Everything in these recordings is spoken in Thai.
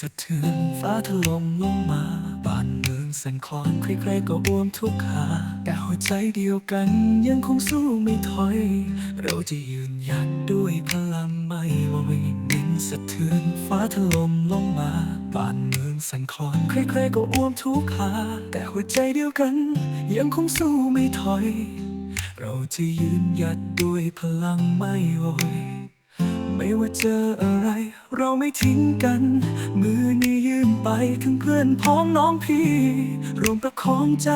สะเทือนฟ้าถล่มลงมาบ้านเมืองสั่นคลอนใครๆก็อ้วมทุกข์หาแต่หัวใจเดียวกันยังคงสู้ไม่ถอย เราจะยืนหยัดด้วยพลังไม่โวยดินสะเทือนฟ้าถล่มลงมาบ้านเมืองสั่นคลอนใครๆก็อ้วมทุกข์หาแต่หัวใจเดียวกันยังคงสู้ไม่ถอย เราจะยืนหยัดด้วยพลังไม่โวย ไม่ว่าเจออะไร เราไม่ทิ้งกัน มือนี้ยืมไปถึงเพื่อนพ้องน้องพี่รวมประคองใจ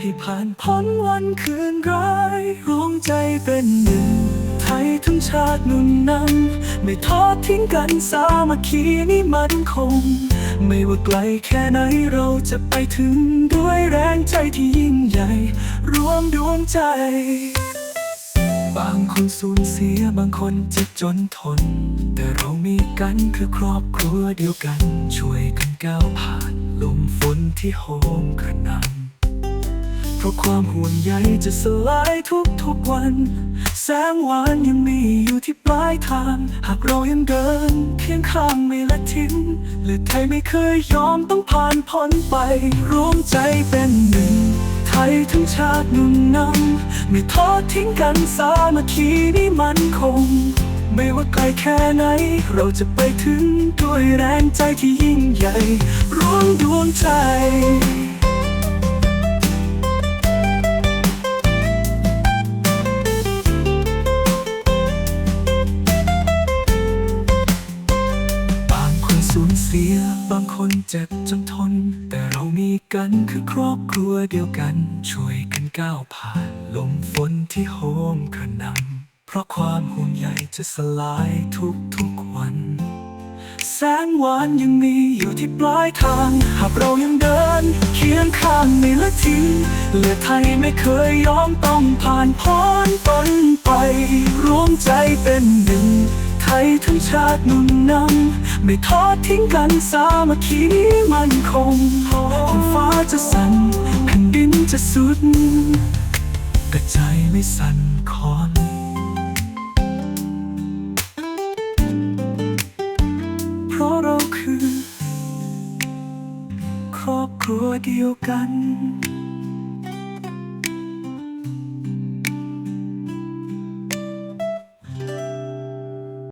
ให้ผ่านพ้นวันคืนร้ายรวมใจเป็นหนึ่ง ไทยทั้งชาติหนุนนำไม่ทอดทิ้งกันสามัคคีนี่มันคง ไม่ว่าไกลแค่ไหนเราจะไปถึงด้วยแรงใจที่ยิ่งใหญ่ รวมดวงใจ บางคนสูญเสียบางคนเจ็บจนทน แต่เรามีกันคือครอบครัวเดียวกัน ช่วยกันก้าวผ่านลมฝนที่โหมกระหน่ำเพราะความห่วงใยจะสลายทุกทุกๆวัน แสงหวานยังมีอยู่ที่ปลายทาง หากเรายังเดินเคียงข้างไม่ละทิ้งเลือดไทยไม่เคยยอมต้องผ่านพ้นไปร่วมใจเป็นหนึ่ง ไทยทั้งชาติหนุนนำไม่ทอดทิ้งกันสามัคคีนี่มันคง ไม่ว่าไกลแค่ไหน เราจะไปถึงด้วยแรงใจที่ยิ่งใหญ่ร่วมดวงใจบางคนสูญเสียบาง คนเจ็บจนทน แต่เรามีกันคือครอบครัวเดียวกัน ช่วยกันก้าวผ่าน ลมฝนที่โหมกระหน่ำเพราะความห่วงใยจะสลายทุกทุกๆวัน แสงหวานยังมีอยู่ที่ปลายทาง หากเรายังเดิน เคียงข้างไม่ละทิ้งเลือดไทยไม่เคยยอมต้องผ่านพ้นฝันไปร่วมใจเป็นหนึ่ง ไทยทั้งชาติหนุนนำ ไม่ทอดทิ้งกันสามัคคีนี้มันคงท้องฟ้าจะสั่นแผ่นดินจะสุดแต่ใจไม่สั่นคลอนเพราะเราคือ ครอบครัวเดียวกัน